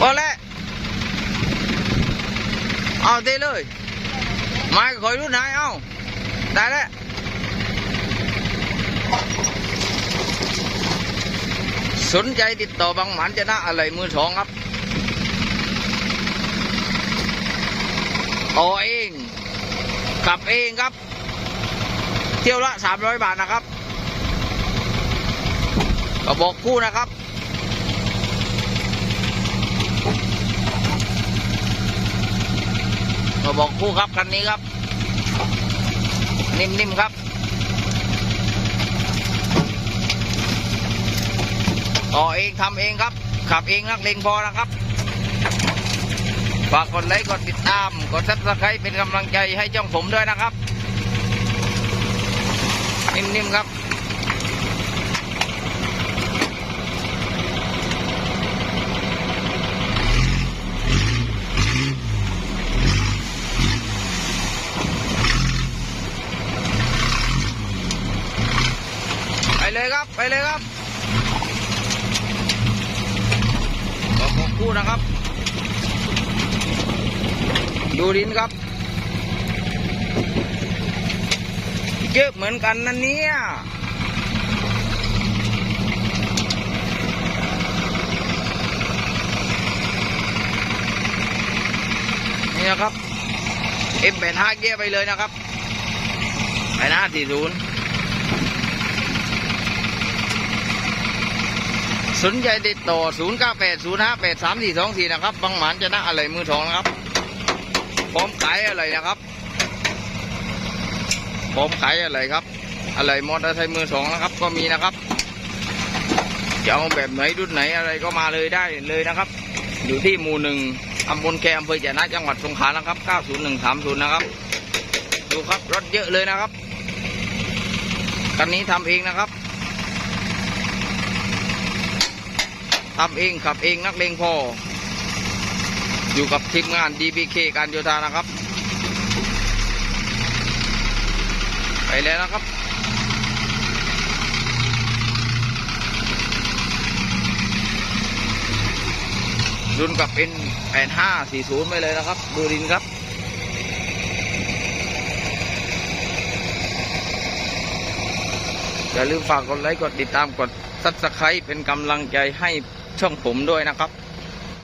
พอแล้วเอาเทเลยม้คอยรุ่นไหนเอาได้แล้วสนใจติดต่อบางหมันจะนะอะไรมือสองครับเอเองขับเองครับ เที่ยวละสามร้อยบาทนะครับก็บอกคู่นะครับ ก็บอกคู่ครับคันนี้ครับ นิ่มๆครับ ต่อเองทำเองครับ ขับเองนักเลงพอนะครับฝากกดไลค์กดติดตาม กดซับสไครต์เป็นกำลังใจให้ช่องผมด้วยนะครับ นิ่มๆครับ ไปเลยครับ ไปเลยครับขอของคู่นะครับ ดูดินครับ เยอะเหมือนกันนะเนี่ยนี่นะครับ M85 เกียร์ไปเลยนะครับไปหน้า40 สนใจติดต่อ 0 9 8 0 5 8 3 4 2 4 นะครับ บางหมานจะนะอะไรมือทองนะครับ พร้อมขายอะไรนะครับ พร้อมขายอะไรครับ อะไรมอเตอร์ไซค์มือสองนะครับ ก็มีนะครับ จะเอาแบบไหนรุ่นไหนอะไรก็มาเลยได้เลยนะครับ อยู่ที่หมู่หนึ่งตำบลแคอำเภอจะนะจังหวัดสงขลานะครับ 90130 นะครับ ดูครับรถเยอะเลยนะครับคันนี้ทำเองนะครับ ทำเองขับเองนักเลงพอ อยู่กับทีมงาน DBK การโยธานะครับ ไปแล้วนะครับรุ่นกับเป็น8540ไปเลยนะครับดูดินครับอย่าลืมฝากกดไลค์กดติดตามกดซับสไครต์เป็นกำลังใจให้ ช่องผมด้วยนะครับ